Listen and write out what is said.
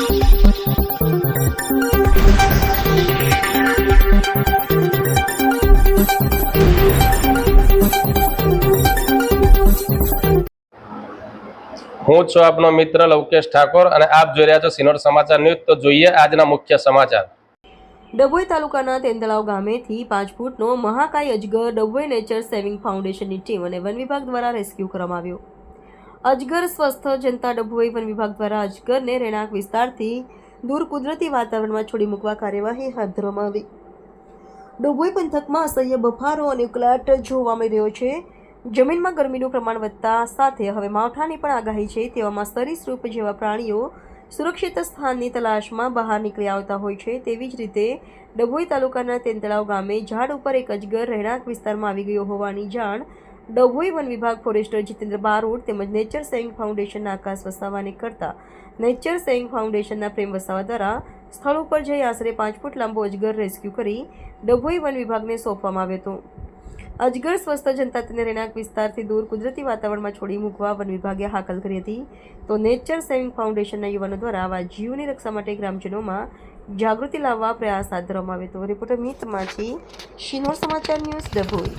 હું છું આપનો મિત્ર લવકેશ ઠાકોર અને આપ જોઈ રહ્યા છો સિનોર સમાચાર ન્યૂઝ. તો જોઈએ આજના મુખ્ય સમાચાર. ડભોઈ તાલુકાના તેંદલાવ ગામેથી પાંચ ફૂટનો મહાકાય અજગર ડભોઈ નેચર સેવિંગ ફાઉન્ડેશનની ટીમ અને વન વિભાગ દ્વારા રેસ્ક્યુ કરવામાં આવ્યો. અજગર સ્વસ્થ જનતા ડભોઈ વન વિભાગ દ્વારા અજગરને રહેણાંક વિસ્તારથી દૂર કુદરતી વાતાવરણમાં છોડી મૂકવા કાર્યવાહી હાથ ધરવામાં આવી. ડભોઈ પંથકમાં અસહ્ય બફારો અને ઉકલાટ જોવા મળી રહ્યો છે. જમીનમાં ગરમીનું પ્રમાણ વધતા સાથે હવે માવઠાની પણ આગાહી છે તેવામાં સરીસૃપ જેવા પ્રાણીઓ સુરક્ષિત સ્થાનની તલાશમાં બહાર નીકળી આવતા હોય છે. તેવી જ રીતે ડભોઈ તાલુકાના તેંતળાવ ગામે ઝાડ ઉપર એક અજગર રહેણાંક વિસ્તારમાં આવી ગયો હોવાની જાણ ડભોઈ વન વિભાગ ફોરેસ્ટર જીતેન્દ્ર બારોટ તેમજ નેચર સેવિંગ ફાઉન્ડેશનના આકાશ વસાવાને કરતા નેચર સેવિંગ ફાઉન્ડેશનના પ્રેમ વસાવા દ્વારા સ્થળ ઉપર જઈ આશરે પાંચ ફૂટ લાંબો અજગર રેસ્ક્યુ કરી ડભોઈ વન વિભાગને સોંપવામાં આવ્યો હતો. અજગર સ્વસ્થ જનતા તેને રહેણાંક વિસ્તારથી દૂર કુદરતી વાતાવરણમાં છોડી મૂકવા વન વિભાગે હાકલ કરી હતી. તો નેચર સેવિંગ ફાઉન્ડેશનના યુવાનો દ્વારા આવા જીવની રક્ષા માટે ગ્રામજનોમાં જાગૃતિ લાવવા પ્રયાસ હાથ ધરવામાં આવ્યો હતો. રિપોર્ટર મિત માછી, શિનોર સમાચાર ન્યૂઝ ડભોઈ.